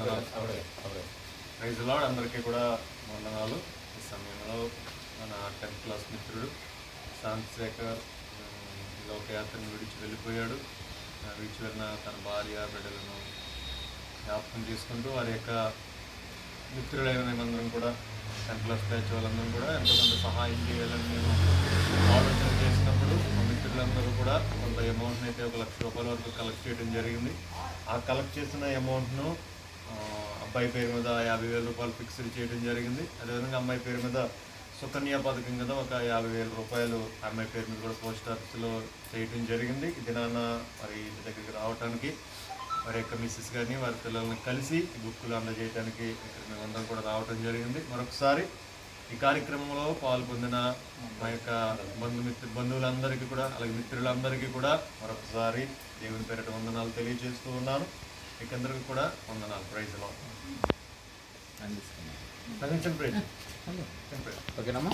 Praise lord అందరికీ కూడా వందనాలు. ఈ సమయంలో మన టెన్త్ క్లాస్ మిత్రుడు శాంతి శేఖర్ ఉమ్, ఈ లోకయాత్రను విడిచి వెళ్ళిపోయాడు. విడిచి వెళ్ళిన తన భార్య బిడ్డలను జ్ఞాపకం చేసుకుంటూ వారి యొక్క మిత్రులైన మేమందరం కూడా టెన్త్ క్లాస్ బ్యాచ్ వాళ్ళందరం కూడా ఎంతో కొంత సహాయం చేయాలని మేము ఆలోచన చేసినప్పుడు మా మిత్రులందరూ కూడా కొంత అమౌంట్ని అయితే ఒక లక్ష రూపాయల వరకు కలెక్ట్ చేయడం జరిగింది. ఆ కలెక్ట్ చేసిన అమౌంట్ను అబ్బాయి పేరు మీద యాభై వేల రూపాయలు ఫిక్స్డ్ చేయడం జరిగింది. అదేవిధంగా అమ్మాయి పేరు మీద సుకన్య పథకం కింద ఒక యాభై వేల రూపాయలు అమ్మాయి పేరు మీద కూడా పోస్ట్ ఆఫీస్లో చేయడం జరిగింది. ఇది నాన్న మరి ఇంటి దగ్గరికి రావడానికి వారి యొక్క మిస్సెస్ కానీ వారి పిల్లల్ని కలిసి బుక్కులు అందజేయడానికి ఇక్కడ మేమందరం కూడా రావడం జరిగింది. మరొకసారి ఈ కార్యక్రమంలో పాల్పొందిన మా యొక్క బంధుమిత్రు బంధువులందరికీ కూడా అలాగే మిత్రులందరికీ కూడా మరొకసారి దేవుని పేరిట వందనాలు తెలియజేస్తూ ఉన్నాను. మీకందరికీ కూడా వందనాలు. ప్రైజ్లో ప్రజెంట్ ప్రైజ్ ఓకేనమ్మా